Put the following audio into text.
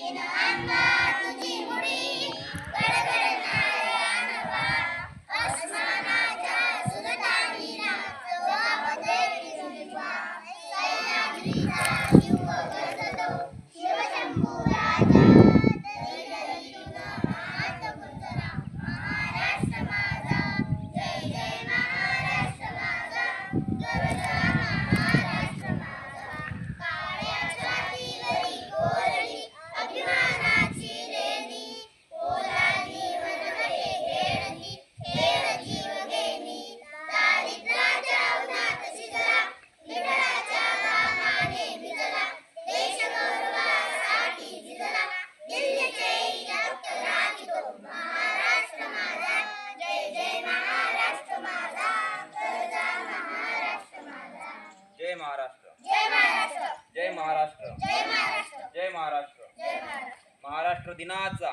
Ina. जय महाराष्ट्र. जय महाराष्ट्र. जय महाराष्ट्र. महाराष्ट्र. दिनाचा.